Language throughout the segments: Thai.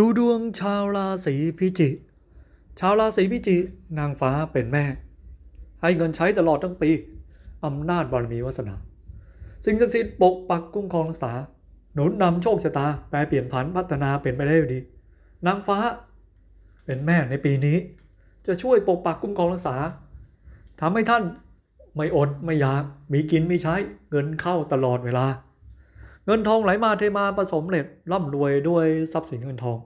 ดูดวงชาวราศีพิจิกชาวราศีพิจิกนางฟ้าเป็นแม่ ให้เงินใช้ตลอดทั้งปีอำนาจบารมีวาสนา สิ่งศักดิ์สิทธิ์ปกปักคุ้มครองรักษา หนุนนำโชคชะตา แปลเปลี่ยนผันพัฒนาเป็นไปได้ดี นางฟ้าเป็นแม่ในปีนี้ จะช่วยปกปักคุ้มครองรักษาทำให้ท่านไม่อดไม่อยากมีกินมีใช้เงินเข้าตลอดเวลา เงินทองไหลมาเทมาผสมเร็จร่ำรวยด้วยทรัพย์สินเงินทอง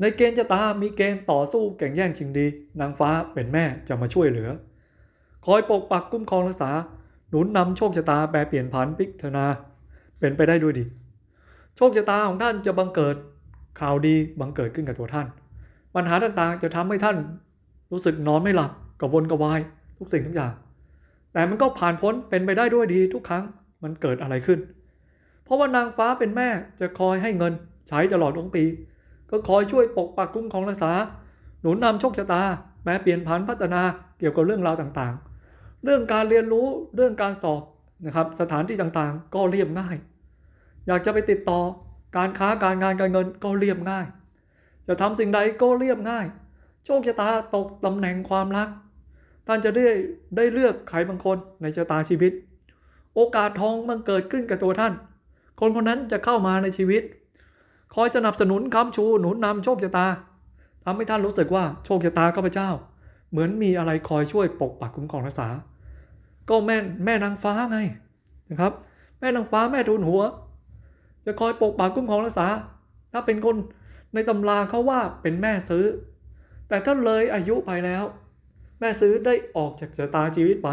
ในเกณฑ์ชะตามีเกณฑ์ต่อสู้แข่งแย่งชิงดี นางฟ้าเป็นแม่จะมาช่วยเหลือ คอยปกปักคุ้มครองรักษา หนุนนำโชคชะตาแปรเปลี่ยนผันพิกธนาเป็นไปได้ด้วยดี โชคชะตาของท่านจะบังเกิดข่าวดีบังเกิดขึ้นกับตัวท่าน ปัญหาต่างๆจะทำให้ท่านรู้สึกนอนไม่หลับกระวนกระวายทุกสิ่งทุกอย่าง แต่มันก็ผ่านพ้นเป็นไปได้ด้วยดีทุกครั้งมันเกิดอะไรขึ้น เพราะว่านางฟ้าเป็นแม่จะคอยให้เงินใช้ตลอดทั้งปี ก็คอยช่วยปกปักคุ้มครองรักษา หนุนนำโชคชะตา แม้เปลี่ยนผันพัฒนาเกี่ยวกับเรื่องราวต่างๆ เรื่องการเรียนรู้เรื่องการสอบนะครับสถานที่ต่างๆ ก็เรียบง่าย อยากจะไปติดต่อการค้าการงานการเงินก็เรียบง่าย จะทำสิ่งใดก็เรียบง่าย โชคชะตาตกตำแหน่งความรัก ท่านจะได้ได้เลือกใครบางคนในชะตาชีวิต โอกาสทองมันเกิดขึ้นกับตัวท่าน คนคนนั้นจะเข้ามาในชีวิต คอยสนับสนุนค้ำชูหนุนนำโชคชะตาทำให้ท่านรู้สึกว่าโชคชะตาข้าพเจ้า เหมือนมีอะไรคอยช่วยปกปักคุ้มครองรักษา ก็แม่แม่นางฟ้าไงนะครับ แม่นางฟ้าแม่ทูลหัว จะคอยปกปักคุ้มครองรักษา ถ้าเป็นคนในตำราเขาว่าเป็นแม่ซื้อ แต่ถ้าเลยอายุไปแล้ว แม่ซื้อได้ออกจากชะตาชีวิตไป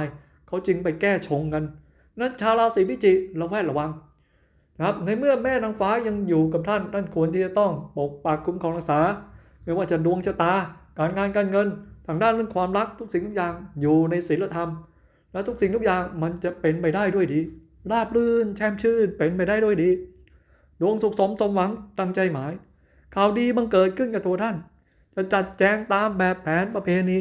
เขาจึงไปแก้ชงกัน นั้นชาวราศีพิจิกระแวดระวัง นะครับในเมื่อแม่นางฟ้ายังอยู่กับท่านท่านควรที่จะต้องปกปักคุ้มครองรักษาไม่ว่าจะดวงชะตา การงานการเงิน ทางด้านเรื่องความรักทุกสิ่งทุกอย่างอยู่ในศีลธรรม และทุกสิ่งทุกอย่างมันจะเป็นไปได้ด้วยดีราบรื่นแช่มชื่นเป็นไปได้ด้วยดี ดวงสุขสมสมหวังตั้งใจหมาย ข่าวดีบังเกิดขึ้นกับตัวท่าน จะจัดแจงตามแบบแผนประเพณี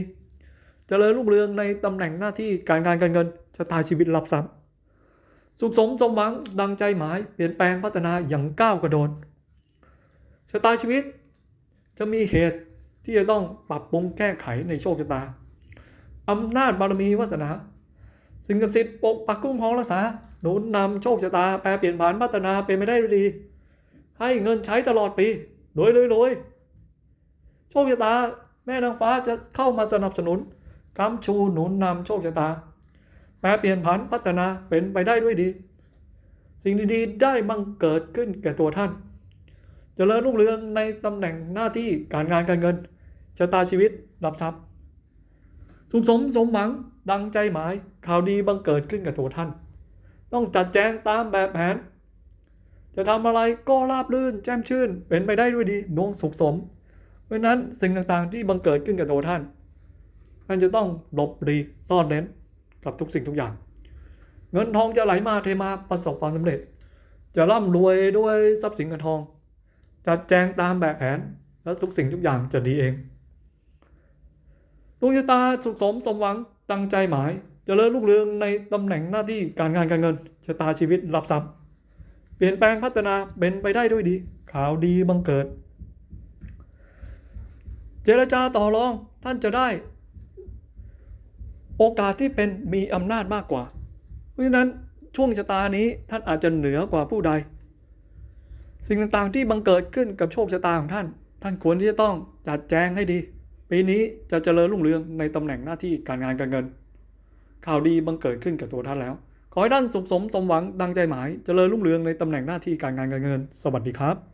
เจริญรุ่งเรืองในตำแหน่งหน้าที่การงานการเงินชะตาชีวิตรับทรัพย์ สุขสมสมหวังดังใจหมาย เปลี่ยนแปลงพัฒนาอย่างก้าวกระโดดชะตาชีวิต จะมีเหตุที่จะต้องปรับปรุงแก้ไขในโชคชะตาอำนาจบารมีวาสนา สิ่งศักดิ์สิทธิ์ปกปักคุ้มครองรักษาหนุนนำโชคชะตา แปลเปลี่ยนผ่านพัฒนาเป็นไม่ได้ดี ให้เงินใช้ตลอดปีรวยรวยรวยโชคชะตา แม่นางฟ้าจะเข้ามาสนับสนุนคำชูหนุนนำโชคชะตา แปลเปลี่ยนผันพัฒนาเป็นไปได้ด้วยดี สิ่งดีๆ ได้บังเกิดขึ้นแก่ตัวท่านจเจริญรุ่งเรืองในตำแหน่งหน้าที่การงานการเงินชะตาชีวิตรับทรัพย์สุขสมสมหวังดังใจหมายข่าวดีบังเกิดขึ้นกับตัวท่าน ต้องจัดแจงตามแบบแผน จะทำอะไรก็ราบรื่นแจ่มชื่น เป็นไปได้ด้วยดีดวงสุขสม เพราะนั้นสิ่งต่างๆที่บังเกิดขึ้นกับตัวท่านท่านจะต้องหลบหลีกซ่อนเร้น กับทุกสิ่งทุกอย่าง เงินทองจะไหลมาเทมาประสบความสำเร็จ จะร่ำรวยด้วยทรัพย์สินเงินทองจัดแจงตามแบบแผนและทุกสิ่งทุกอย่างจะดีเองดวงชะตาสุขสมสมหวังตั้งใจหมายจเจริญรุ่งเรืองในตำแหน่งหน้าที่การงานการเงินชะตาชีวิตรับทรัพย์ เปลี่ยนแปลงพัฒนาเป็นไปได้ด้วยดี ข่าวดีบังเกิด เจรจาต่อรองท่านจะได้ โอกาสที่เป็นมีอำนาจมากกว่า เพราะฉะนั้นช่วงชะตานี้ท่านอาจจะเหนือกว่าผู้ใด สิ่งต่างๆที่บังเกิดขึ้นกับโชคชะตาของท่าน ท่านควรที่จะต้องจัดแจงให้ดี ปีนี้จะเจริญรุ่งเรืองในตำแหน่งหน้าที่การงานการเงิน ข่าวดีบังเกิดขึ้นกับตัวท่านแล้ว ขอให้ท่านสุขสมสมหวังดังใจหมาย เจริญรุ่งเรืองในตำแหน่งหน้าที่การงานการเงิน สวัสดีครับ